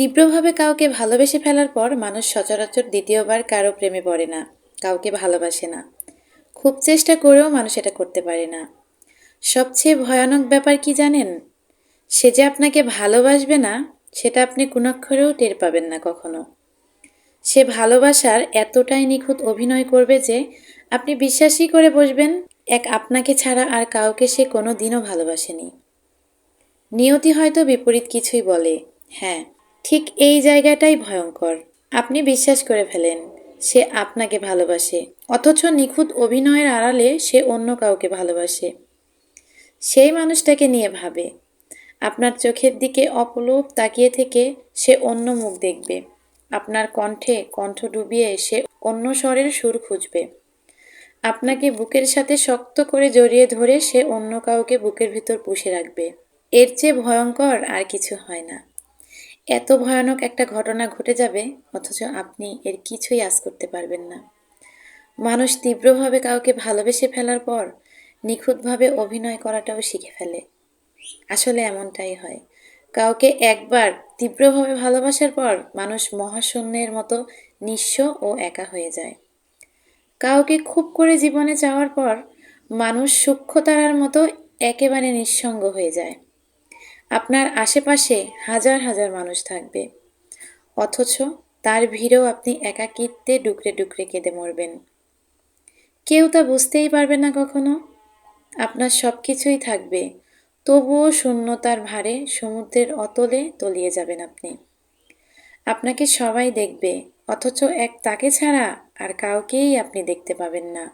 তীব্রভাবে কাউকে ভালোবেসে ফেলার পর মানুষ সচরাচর দ্বিতীয়বার কারও প্রেমে পড়ে না, কাউকে ভালোবাসে না। খুব চেষ্টা করেও মানুষ এটা করতে পারে না। সবচেয়ে ভয়ানক ব্যাপার কি জানেন? সে যে আপনাকে ভালোবাসবে না, সেটা আপনি কোনাক্ষরেও টের পাবেন না কখনো। সে ভালোবাসার এতটাই নিখুঁত অভিনয় করবে যে আপনি বিশ্বাসই করে বসবেন, এক আপনাকে ছাড়া আর কাউকে সে কোনো দিনও ভালোবাসেনি। নিয়তি হয়তো বিপরীত কিছুই বলে হ্যাঁ ঠিক এই জায়গাটাই ভয়ঙ্কর। আপনি বিশ্বাস করে ফেলেন, সে আপনাকে ভালোবাসে, অথচ নিখুঁত অভিনয়ের আড়ালে সে অন্য কাউকে ভালোবাসে। সেই মানুষটাকে নিয়ে ভাবে। আপনার চোখের দিকে অপলোপ তাকিয়ে থেকে সে অন্য মুখ দেখবে। আপনার কণ্ঠে কণ্ঠ ডুবিয়ে সে অন্য স্বরের সুর খুঁজবে। আপনাকে বুকের সাথে শক্ত করে জড়িয়ে ধরে সে অন্য কাউকে বুকের ভিতর পুষে রাখবে। এর চেয়ে ভয়ঙ্কর আর কিছু হয় না। এত ভয়ানক একটা ঘটনা ঘটে যাবে, অথচ আপনি এর কিছুই আজ করতে পারবেন না। মানুষ তীব্রভাবে কাউকে ভালোবেসে ফেলার পর নিখুঁতভাবে অভিনয় করাটাও শিখে ফেলে। আসলে এমনটাই হয়। কাউকে একবার তীব্রভাবে ভালোবাসার পর মানুষ মহাশূন্যের মতো নিঃস্ব ও একা হয়ে যায়। কাউকে খুব করে জীবনে চাওয়ার পর মানুষ সূক্ষ্ম তারার মতো একেবারে নিঃসঙ্গ হয়ে যায়। আপনার আশেপাশে হাজার হাজার মানুষ থাকবে। অথচ তার ভিড়েও আপনি একাকিত্বে ডুকরে ডুকরে কেঁদে মরবেন। কেউ তা বুঝতেই পারবে না কখনো। আপনার সব কিছুই থাকবে, তবুও শূন্যতার ভারে সমুদ্রের অতলে তলিয়ে যাবেন আপনি। আপনাকে সবাই দেখবে, অথচ এক তাকে ছাড়া আর কাউকেই আপনি দেখতে পাবেন না।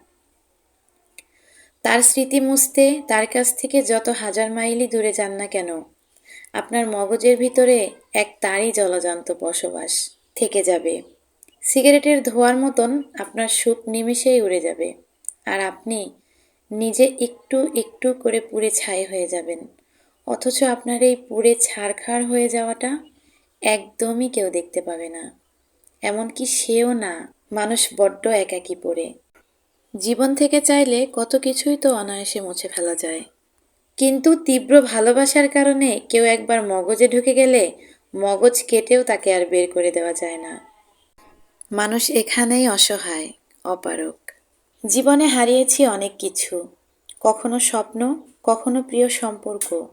তার স্মৃতি মুছতে তার কাছ থেকে যত হাজার মাইলই দূরে যান না কেন আপনার মগজের ভিতরে এক তারই জলজান্ত বসবাস থেকে যাবে। সিগারেটের ধোয়ার মতন আপনার সুখ নিমিষেই উড়ে যাবে। আর আপনি নিজে একটু একটু করে পুড়ে ছাই হয়ে যাবেন। অথচ আপনার এই পুড়ে ছাড়খাড় হয়ে যাওয়াটা একদমই কেউ দেখতে পাবে না। এমনকি সেও না, মানুষ বড্ড একাকী পড়ে। জীবন থেকে চাইলে কত কিছুই তো অনায়াসে মুছে ফেলা যায়। কিন্তু তীব্র ভালোবাসার কারণে কেউ একবার মগজে ঢুকে গেলে মগজ কেটেও তাকে আর বের করে দেওয়া যায় না। মানুষ এখানেই অসহায় অপারক জীবনে হারিয়েছি অনেক কিছু, কখনো স্বপ্ন, কখনো প্রিয় সম্পর্ক।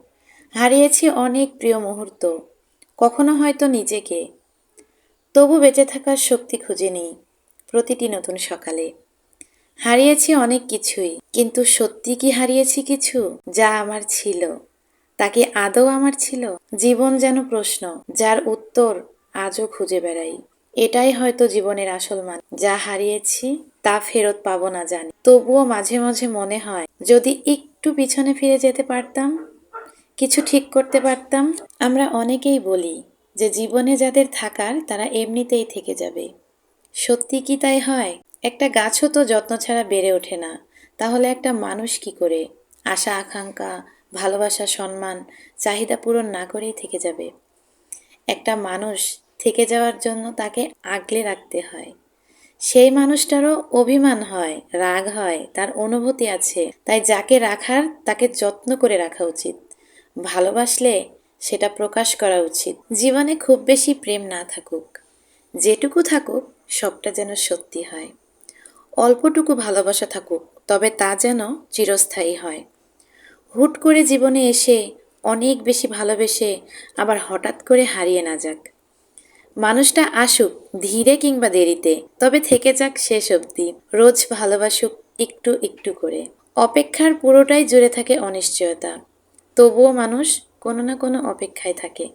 হারিয়েছি অনেক প্রিয় মুহূর্ত, কখনো হয়তো নিজেকে। তবু বেঁচে থাকার শক্তি খুঁজে নিই প্রতিটি নতুন সকালে। হারিয়েছি অনেক কিছুই, কিন্তু সত্যি কি হারিয়েছি কিছু? যা আমার ছিল। তা কি আদৌ আমার ছিল? জীবন যেন প্রশ্ন, যার উত্তর আজও খুঁজে বেড়াই। এটাই হয়তো জীবনের আসল মান। যা হারিয়েছি, তা ফেরত পাবো না জানি। তবুও মাঝে মাঝে মনে হয়, যদি একটু পিছনে ফিরে যেতে পারতাম, কিছু ঠিক করতে পারতাম, আমরা অনেকেই বলি যে জীবনে যাদের থাকার, তারা এমনিতেই থেকে যাবে। সত্যি কি তাই হয়? একটা গাছও তো যত্ন ছাড়া বেড়ে ওঠে না। তাহলে একটা মানুষ কি করে? আশা, আকাঙ্ক্ষা, ভালোবাসা, সম্মান, চাহিদা পূরণ না করেই থেকে যাবে। একটা মানুষ থেকে যাওয়ার জন্য তাকে আগলে রাখতে হয়। সেই মানুষটারও অভিমান হয়, রাগ হয়, তার অনুভূতি আছে। তাই যাকে রাখার, তাকে যত্ন করে রাখা উচিত। ভালোবাসলে সেটা প্রকাশ করা উচিত। জীবনে খুব বেশি প্রেম না থাকুক। যেটুকু থাকুক, সবটা যেন সত্যি হয়। অল্পটুকু ভালোবাসা থাকুক, তবে তা যেন চিরস্থায়ী হয়। হুট করে জীবনে এসে অনেক বেশি ভালোবেসে আবার হঠাৎ করে হারিয়ে না যাক। মানুষটা আসুক ধীরে কিংবা দেরিতে, তবে থেকে যাক শেষ অবধি, রোজ ভালোবাসুক একটু একটু করে। অপেক্ষার পুরোটাই জুড়ে থাকে অনিশ্চয়তা। তবুও মানুষ কোনো না কোনো অপেক্ষায় থাকে।